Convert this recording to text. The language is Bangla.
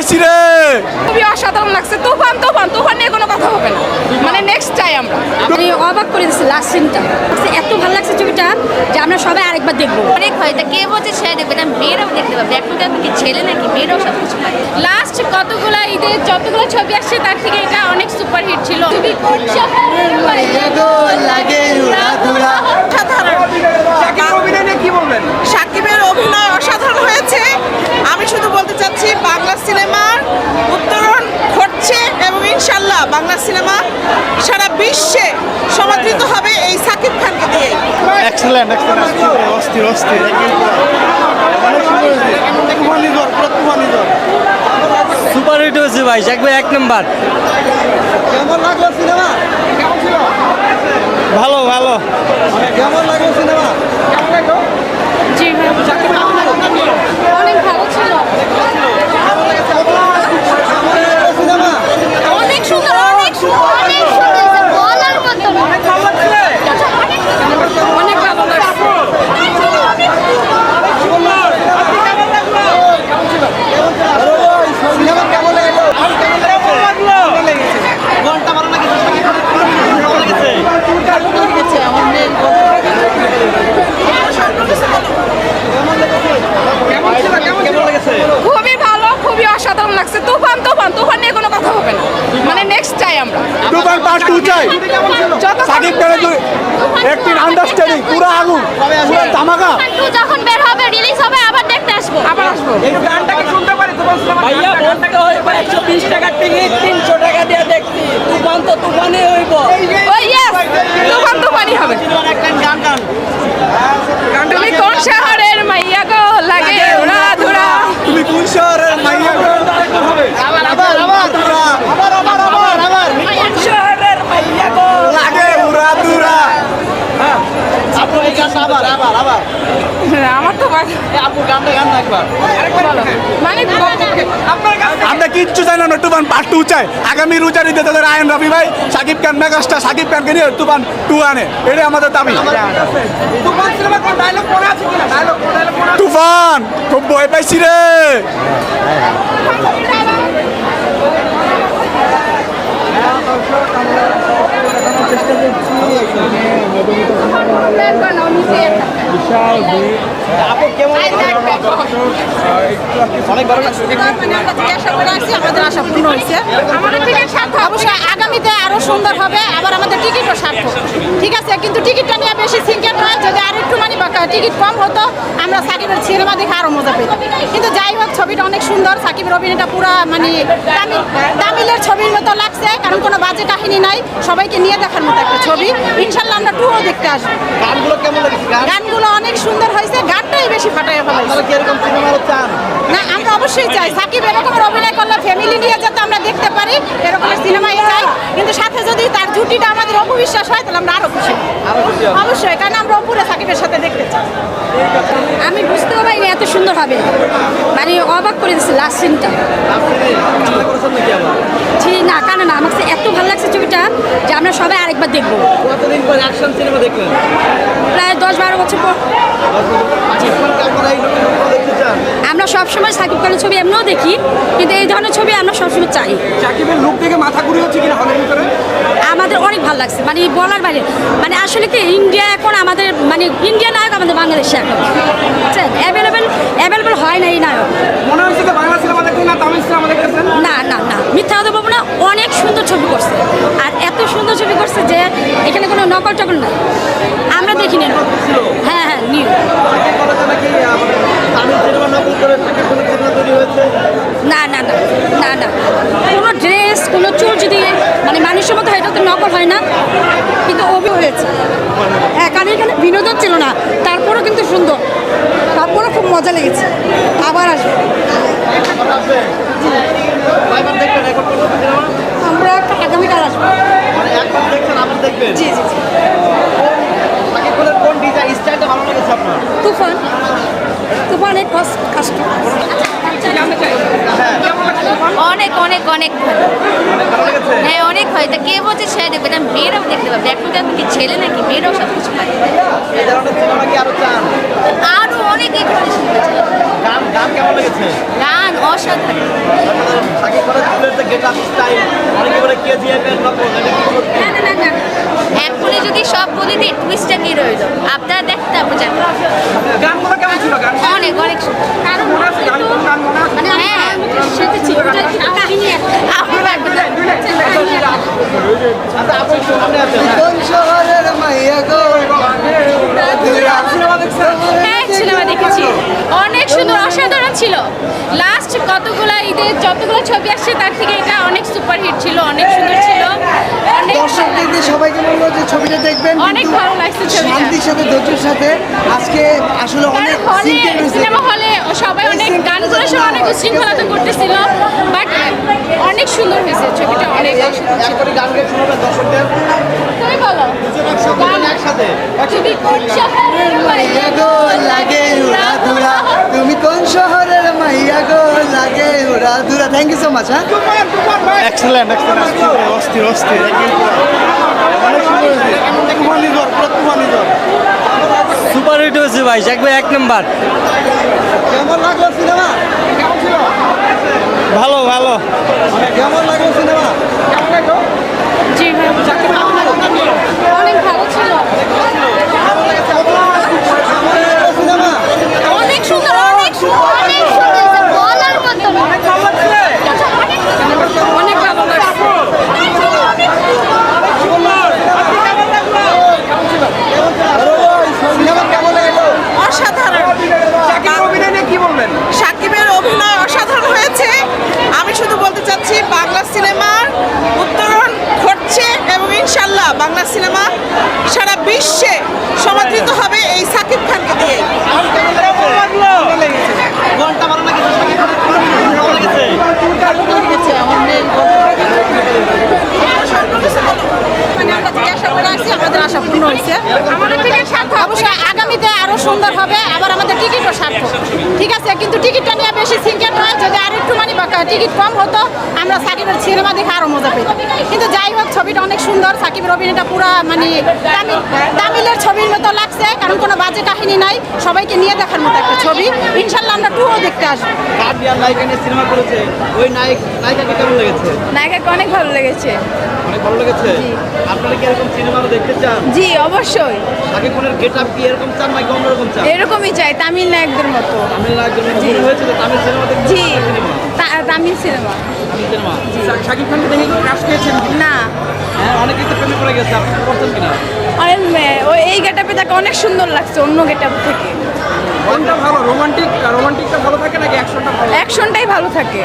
পাইছি রে। খুবই অসাধারণ লাগছে। তুফান তুফান তুফান নিয়ে কোনো কথা হবে না। মানে নেক্সট চাই আমরা। আমি অবাক করে দিচ্ছি লাস্ট সিনটা এত ভালো লাগছে ছবিটা যে আমরা সবাই আরেকবার দেখব। অনেক হয় তা কে বলছে সে দেখবে? না মেয়েরাও দেখতে পাবে। এখন তো কি ছেলে নাকি? মেয়েরাও সব কিছু লাস্ট কতগুলো ঈদের যতগুলো ছবি আসছে তার থেকে এটা অনেক সুপার হিট ছিল। খুবই সাকিবের অভিনয় অসাধারণ হয়েছে আমি শুধু বলতে চাচ্ছি বাংলা সিনেমার উত্তরণ ঘটছে এবং ইনশাল্লাহ বাংলা সিনেমা সারা বিশ্বে সমাদৃত হবে এই সাকিব খানকে দিয়ে এক্সেলেন্ট এক্সেলেন্ট অস্থির অস্থির সুপার হিট হয়েছে ভাই একবার এক নাম্বার। কেমন লাগল সিনেমা? কেমন ছিল ভালো ভালো। কেমন লাগল সিনেমা? জি অনেক ভালো ছিল সিনেমা অনেক সুন্দর অনেক সুন্দর অনেক সুন্দর বলার মতো অনেক ভালো লাগছে সিনেমা কেমন লাগল খুবই ভালো খুবই অসাধারণ লাগছে তুফান তুফান তুফান নিয়ে কোনো কথা হবে না মানে নেক্সট চাই আমরা দুবার পার্ট টু চাই সাকিব খানের দুই একটি আন্ডারস্ট্যান্ডিং পুরো আগুন পুরো ধামাকা। যখন বের হবে রিলিজ হবে আবার দেখতে আসব। আবার আসব। ভাইয়া বলতে হইব একশো বিশ টাকার টিকিট তিনশো টাকা দিয়ে দেখছি। তুফান তো তুফানে হইব। ওই ইয়েস তুফান তুফানই হবে। গান গান গান। তুমি কোন শহরের মাইয়া গো লাগে উড়া ধুরা তুমি কোন শহরের মাইয়া গো? আবার আবার আবার আবার আবার আবার আবার শহরের ভাইয়া গো লাগে উড়া দুরা আপু এই গানটা আবার আবার আবার আমার মানে আমরা কিচ্ছু চাই না তুফান পার্ট টু চাই। আগামী রুচারিতে তাদের আয়ন রবি ভাই সাকিব খান মেগাস্টার সাকিব খানকে নিয়ে তুফান টু আনে। এটাই আমাদের দাবি। তুফান খুব ভয় পাইছি রে। আমাদের আশা টিকিট সার্থক। অবশ্যই আগামীতে আরও সুন্দর হবে। আবার আমাদের টিকিটও সার্থক। ঠিক আছে কিন্তু টিকিটটা নিয়ে বেশি সিঙ্কেট নয় যদি আর একটু মানে টিকিট কম হতো আমরা সাকিবের সিনেমা দেখে আরও মজা পেতাম। কিন্তু যাই হোক ছবিটা অনেক সুন্দর। সাকিবের অভিনয়টা পুরো মানে তামিল তামিলের ছবির মতো লাগছে কারণ কোনো বাজে কাহিনী নাই। সবাইকে নিয়ে দেখার মতো একটা ছবি। ইনশাল্লাহ আমরা টুও দেখতে আসব। গানগুলো কেমন গানগুলো অনেক সুন্দর হয়েছে। গানটাই বেশি ফাটাইয়া এরকম চান? না আমরা অবশ্যই চাই। সাকিব এরকমের অভিনয় করলে ফ্যামিলি নিয়ে যাতে আমরা দেখতে পারি এরকমের সিনেমাই চাই। কিন্তু সাথে যদি তার জুটিটা আমাদের অপবিশ্বাস হয় তাহলে আমরা আরও খুশি অবশ্যই কারণ আমরা অপুরে সাকিবের সাথে দেখতে চাই। আমি বুঝতেও পারিনি এত সুন্দর হবে মানে অবাক করে দিচ্ছি লাস্ট সিনটা ঠিক না কারণ না আমার এত ভালো লাগছে ছবিটা যে আমরা সবাই আরেকবার দেখব। কতদিন পর অ্যাকশন সিনেমা দেখলেন? প্রায় দশ বারো বছর পর। আমরা সবসময় সাকিব খানের ছবি এমনিও দেখি কিন্তু এই ধরনের ছবি আমরা সবসময় চাই। সাকিবের লুক দেখে মাথা ঘুরে হচ্ছে কিনা হলের ভিতরে আমাদের অনেক ভালো লাগছে মানে বলার বাইরে মানে আসলে কি ইন্ডিয়া এখন আমাদের মানে ইন্ডিয়া নায়ক আমাদের বাংলাদেশে এখন। অ্যাভেলেবেল অ্যাভেলেবেল হয় না এই নায়ক। টকল নাই আমরা দেখিনি হ্যাঁ হ্যাঁ নিউ না না না না না। কোনো ড্রেস, কোনো চুল যদি মানে মানুষের মতো এটা তো নকল হয় না। কিন্তু অভি হয়েছে। হ্যাঁ কারণ এখানে বিনোদন ছিল না। তারপরেও কিন্তু সুন্দর। তারপরেও খুব মজা লেগেছে। আবার আসবে আমরা আগামীকাল আসব জি জি জি তুফান কষ্ট কষ্ট। অনেক অনেক অনেক ভালো। হ্যাঁ অনেক হয়। তা কে বলছে সে দেখবে। না মেয়েরাও দেখতে পাবে। এখন তো কি ছেলে নাকি? মেয়েরাও সব কিছু পাবে আরও অনেক গান অসাধারণ। গেট আপ স্টাইল অনেকে বলে কেজিএফ এর নকল এটা কি সত্যি? না না না না। এখনই যদি সব বলে দিই টুইস্টটা কি রইল? আপনারা দেখতে আপনি জানেন। গানগুলো কেমন ছিল? গান অনেক অনেক সুন্দর। কারণ মনে আছে? গান কোন গান মনে আছে মানে হ্যাঁ। আমার মতো সেজেছি ওটা একটু কাহিনী একটা আপনারা একবার কাহিনী একটা। আচ্ছা আপু একটু সামনে আছেন হ্যাঁ। কোন শহরের মাইয়া গো সিনেমা দেখছেন হ্যাঁ সিনেমা দেখেছি অনেক সুন্দর অসাধারণ ছিল লাস্ট কতগুলো ঈদের যতগুলো ছবি আসছে তার থেকে এটা অনেক সুপার হিট ছিল অনেক সুন্দর ছিল অনেক দর্শকদের সবাইকে বলব যে ছবিটা দেখবেন অনেক ভালো লাগছে ছবিটা। শান্তির সাথে ধৈর্যের সাথে আজকে আসলে অনেক সিনেমা হলে সবাই অনেক গানগুলো সব অনেক উশৃঙ্খলতা করতেছিল বাট অনেক সুন্দর হয়েছে ছবিটা অনেক অসাধারণ ছিল। এক করে গান গেয়ে শোনাবেন দর্শকদের তুমি বলো দুজন একসাথে একসাথে তুমি কোন শহরের মাইয়া গো লাগে উড়া ধুরা তুমি কোন শহরের মাইয়া গো লাগে উড়া ধুরা থ্যাংক ইউ সো মাচ হ্যাঁ? এক্সেলেন্ট এক্সেলেন্ট অস্থির অস্থির। সুপার হিট হয়েছে ভাই একবার এক নাম্বার। কেমন লাগল সিনেমা? ভালো ভালো। কেমন লাগল সিনেমা? কেমন লাগল জি ভাই অনেক ভালো ছিল সিনেমা অনেক সুন্দর অনেক সুন্দর অনেক সুন্দর বলার মতো না। অনেক ভালো লাগছে অনেক ভালো লাগছে সিনেমা কেমন লাগল অসাধারণ শাকিব অভিনয় নিয়ে কি বলবেন সাকিবের অভিনয় অসাধারণ হয়েছে আমি শুধু বলতে চাচ্ছি বাংলা সিনেমার উত্তরণ ঘটছে এবং ইনশাল্লাহ বাংলা সিনেমা সারা বিশ্বে সমাদৃত হবে এই সাকিব খানকে দিয়ে ঠিক আছে, কিন্তু টিকিটটা নিয়ে বেশি সিঙ্কেট নয়, যদি আর একটু মানে টিকিট কম হতো আমরা সাকিবের সিনেমা দেখে আরও মজা পেতাম। কিন্তু যাই হোক ছবিটা অনেক সুন্দর। সাকিবের অভিনয়টা পুরা মানে তামিল তামিলের ছবির মতো লাগছে কারণ কোনো বাজে কাহিনী নাই। সবাইকে নিয়ে দেখার মতো একটা ছবি। ইনশাল্লাহ আমরা টুও দেখতে আসব। সিনেমা করেছে ওই নায়ক নায়িকাকে কেমন লেগেছে? নায়িকাকে অনেক ভালো লেগেছে। অনেক ভালো লেগেছে? আপনারা কি এরকম সিনেমা দেখতে চান? জি অবশ্যই। আগে কোনের গেট আপ কি এরকম চান নাকি অন্যরকম চান? এরকমই চাই তামিল নায়কদের মতো। তামিল নায়কদের মনে হয়েছে তামিল সিনেমা দেখতে জি। তামিল সিনেমা। সিনেমা? শাকিব খানকে দেখে ক্রাশ খেয়েছেন? না। হ্যাঁ অনেকেই তো প্রেমে পড়ে গেছে। আপনি করছেন কিনা? ওই এই গেটাপে তাকে অনেক সুন্দর লাগছে অন্য গেটাপ থেকে। কোনটা ভালো রোমান্টিক রোমান্টিকটা ভালো থাকে নাকি অ্যাকশনটা ভালো? অ্যাকশনটাই ভালো থাকে।